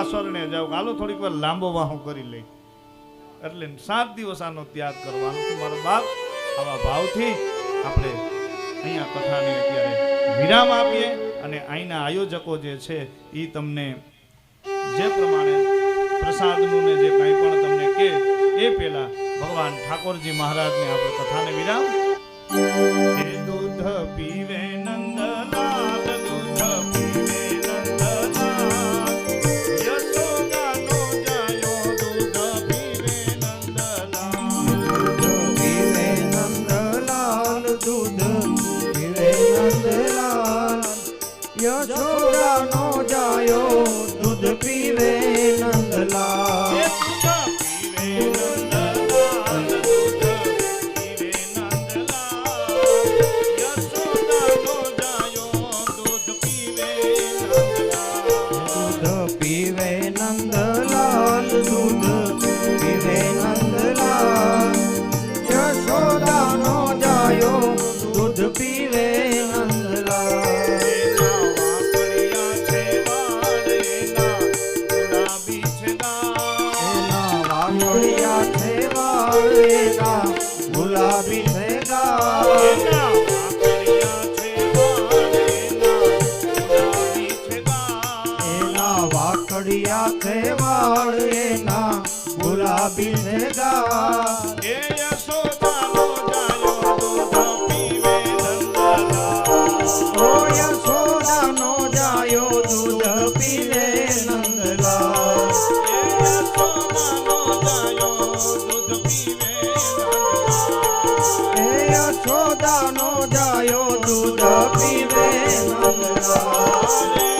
કોના શરણે જાવ હાલો, થોડીક વાર લાંબો વાહો કરી લઈ. એટલે સાત દિવસ આનો ત્યાગ કરવાનો મારો બાપ. આવા ભાવથી આપણે અહીંયા કથાને અત્યારે વિરામ આપીએ અને અહીંના આયોજકો જે છે એ તમને જે પ્રમાણે પ્રસાદનું ને જે કંઈ પણ તમને કે, એ પહેલા ભગવાન ઠાકોરજી મહારાજને આપણે કથાને વિરામ. દૂધ પીવે યશોદાનો જાયો દૂધ પીવે નંદલાલ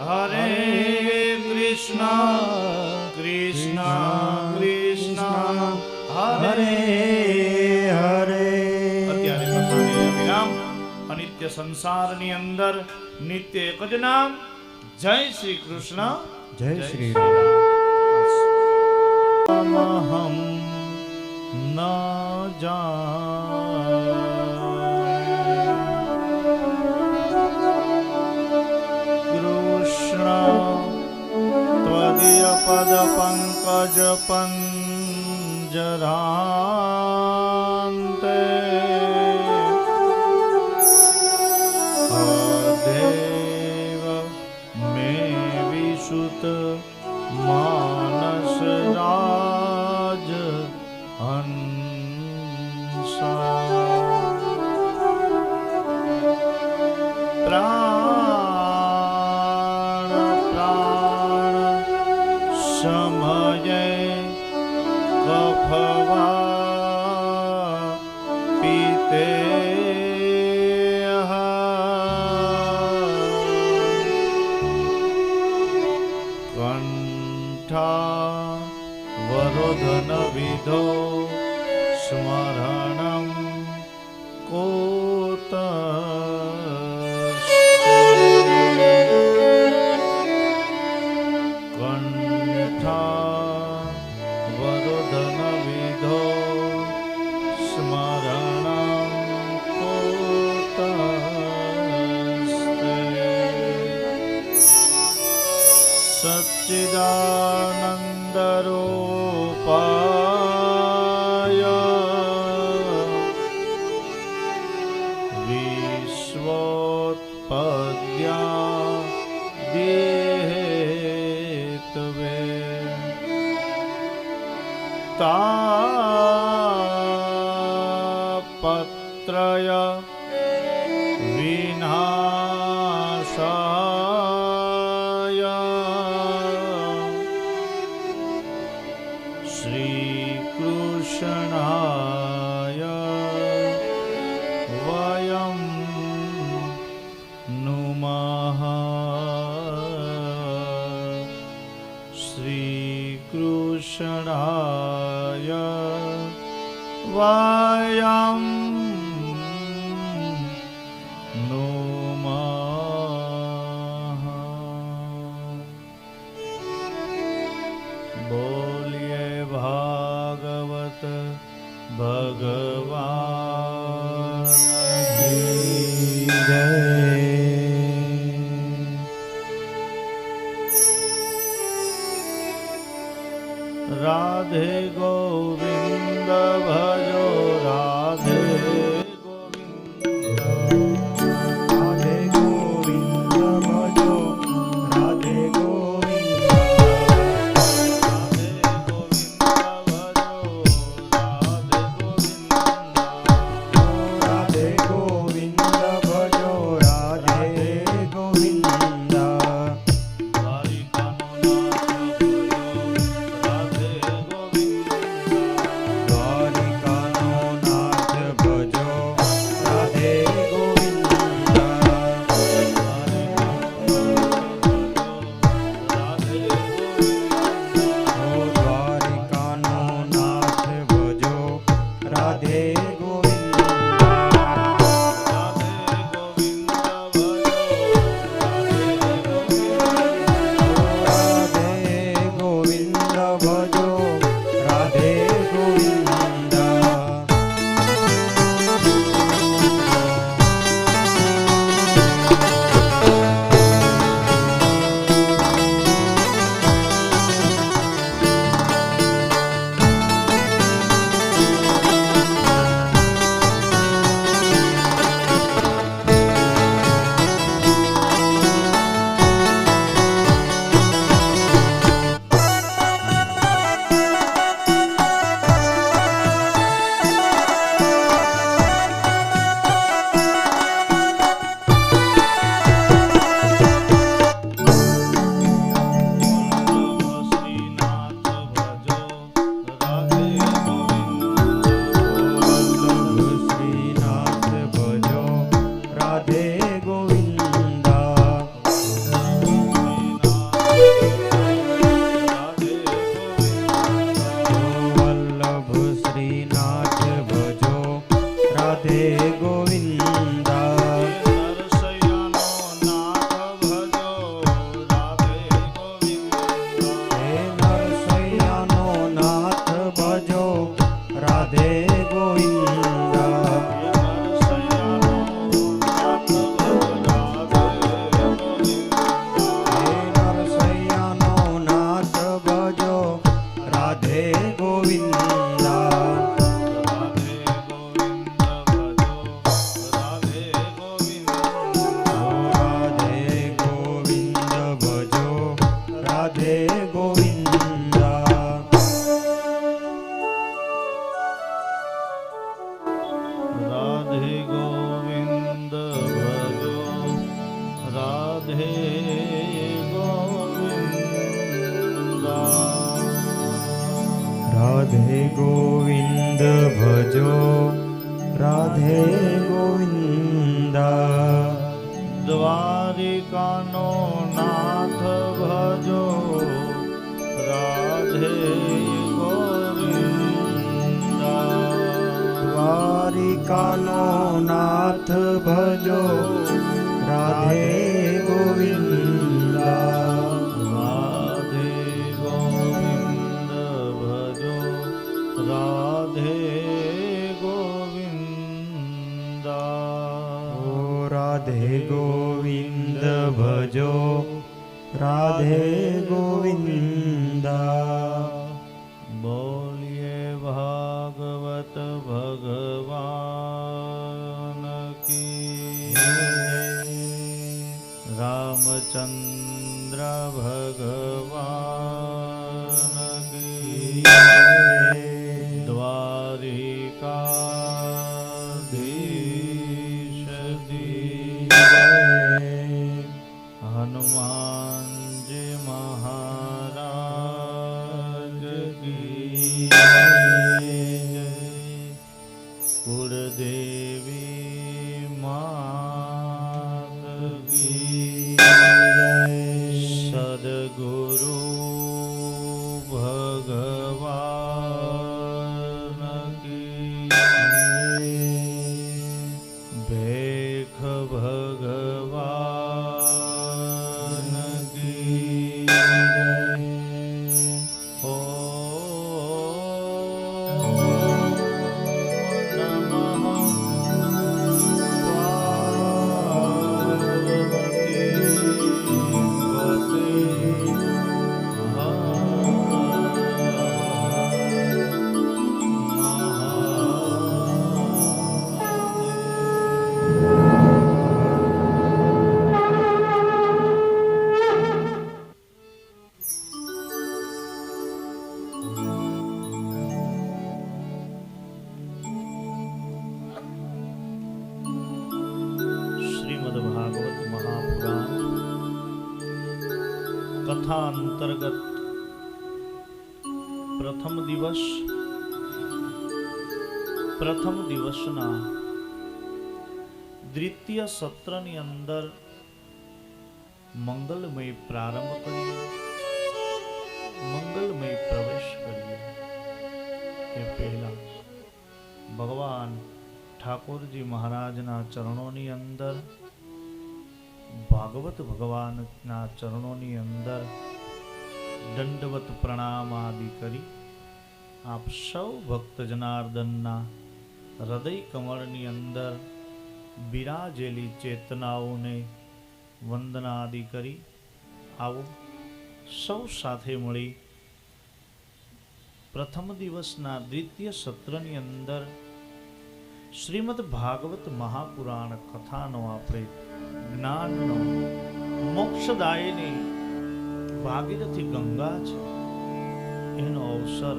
હરે કૃષ્ણ કૃષ્ણ કૃષ્ણ હરે હરે અત્યારે વિરામ અનિત્ય સંસારની અંદર નિત્ય એક જ નામ જય શ્રી કૃષ્ણ. જય શ્રી રામ. ન જા Krishna રાધે ગોવિંદ ભજો, રાધે ગોવિંદા. દ્વારિકાનો નાથ ભજો, રાધે ગોવિંદા. દ્વારિકાનો નાથ ભજો, રાધે ગોવિંદ. ભજો રાધે ગોવિંદા. બોલીએ ભાગવત ભગવાન કી રામચંદ્ર દિવસના દ્વિતીય સત્રની અંદર મંગલમય પ્રારંભ કરીએ. મંગલમય પ્રવેશ કરીએ. એ પહેલા ભગવાન ઠાકોરજી મહારાજના ચરણોની અંદર, ભાગવત ભગવાનના ચરણોની અંદર દંડવત પ્રણામ આદિ કરી આપ સૌ ભક્ત જનાર્દનના હૃદય કમળની અંદર બિરાજેલી ચેતનાઓને વંદના આદિ કરી આવો. સૌ સાથે મળી પ્રથમ દિવસના દ્વિતીય સત્રની અંદર શ્રીમદ ભાગવત મહાપુરાણ કથાનો આપણે જ્ઞાનનો મોક્ષદાયની ભાગીરથી ગંગા છે. એનો અવસર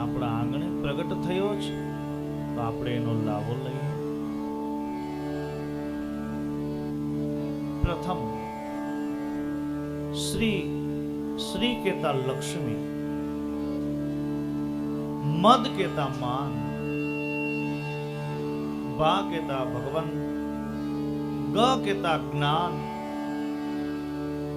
આપણા આંગણે પ્રગટ થયો છે. તો આપણે એનો લાભો લઈએ. પ્રથમ, શ્રી શ્રી કેતા લક્ષ્મી, મદ કેતા માન, ભા કેતા ભગવાન, ગ કેતા જ્ઞાન